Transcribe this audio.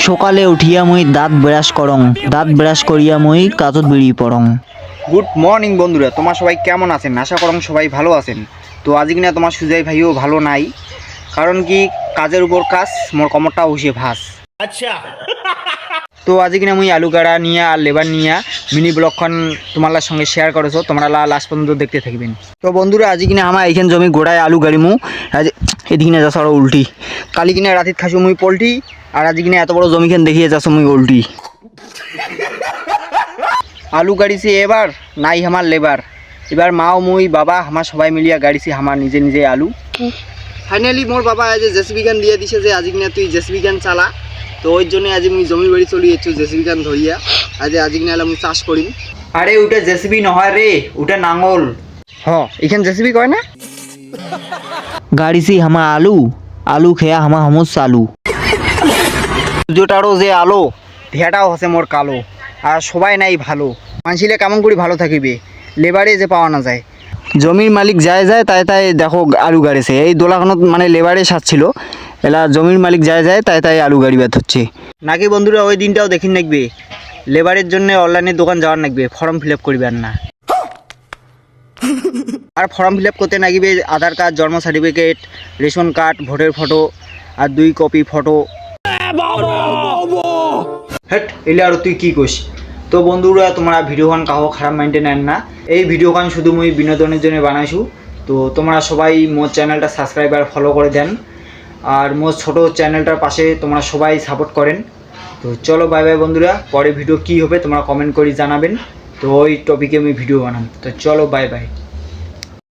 সকালে উঠিয়া মুই দাঁত ব্রাশ করং দাঁত ব্রাশ করিয়া মুই কাজত বিড়ি পড়ং গুড মর্নিং বন্ধুরা তোমার সবাই কেমন আছেন? আশা করং সবাই ভালো আছেন। তো আজি না তোমার সুজয় ভাইও ভালো নাই কারণ কি কাজের উপর কাজ মোর কমরটা হইছে ভাস আচ্ছা। তো আজি না মুই আলু গাড়া নিয়ে আর লেবার নিয়ে মিনি ব্লগখন তোমার সঙ্গে শেয়ার করেছ তোমরা লাস্ট পর্যন্ত দেখতে থাকবেন তো বন্ধুরা আজি কিনা আমার এইখান জমি গোড়ায় আলু গাড়ি মু আজ এদিকে না যাচ্ছ উল্টি। কালি কিনা রাতিত খাইছো মুই পোল্ট্রি আর আজি কিনা এত বড় জমিখান দেখিয়ে যাচ্ছ মুই উল্টি। আলু গাড়িছি এবার নাই আমার লেবার। এবার মাও মুই বাবা আমার সবাই মিলিয়া গাড়িছি আমার নিজে নিজে আলু। ফাইনালি মোর বাবা আজ জেসিবি গান দিয়ে দিছে যে আজি না তুই জেসিবি গান চালা। তো ওই জন্য আজ মুই জমির বাড়ি চলি যাচ্ছি জেসিবি গান ধরিয়া। আজ আজকে না আমি চাষ করিম। আরে ওটা জেসিবি নহয় রে ওটা নাঙল। হ এখান জেসিবি কয় না? গাড়িছি হামা আলু আলু খেয়া হামা হমুস আলু সূর্যটারও যে আলো ধেয়াটাও হচ্ছে মোর কালো আর সবাই নাই ভালো। মানসিলে কেমন করে ভালো থাকিবে? লেবারে যে পাওয়া না যায়। জমির মালিক যায় যায় তাই তাই দেখো আলু গাড়িছে। এই দোলাখনত মানে লেবারে সাত ছিল এলা জমির মালিক যায় যায়, তাই তাই আলু গাড়ি ব্যথ হচ্ছে। নাকি বন্ধুরা, ওই দিনটাও দেখিন নাকবে। লেবারের জন্য অনলাইনে দোকান যাওয়ার নাকবে ফর্ম ফিল আপ করবে না। আর ফর্ম ফিল আপ করতে নাগিবে আধার কার্ড জন্ম সার্টিফিকেট রেশন কার্ড ভোটের ফটো আর দুই কপি ফটো হেট, এলে আর তুই কি কইস তো বন্ধুরা, তোমরা ভিডিওখান কাহো খারাপ মাইন্ডে নেন না। এই ভিডিওখান শুধু মুই বিনোদনের জন্য বানাইছু। তো তোমরা সবাই মোর চ্যানেলটা সাবস্ক্রাইব আর ফলো করে দেন। আর মোর ছোট চ্যানেলটার পাশে তোমরা সবাই সাপোর্ট করেন। তো চলো বাই বাই বন্ধুরা। পরে ভিডিও কি হবে তোমরা কমেন্ট করে জানাবেন। তো ওই টপিকে আমি ভিডিও বানাম তো চলো বাই বাই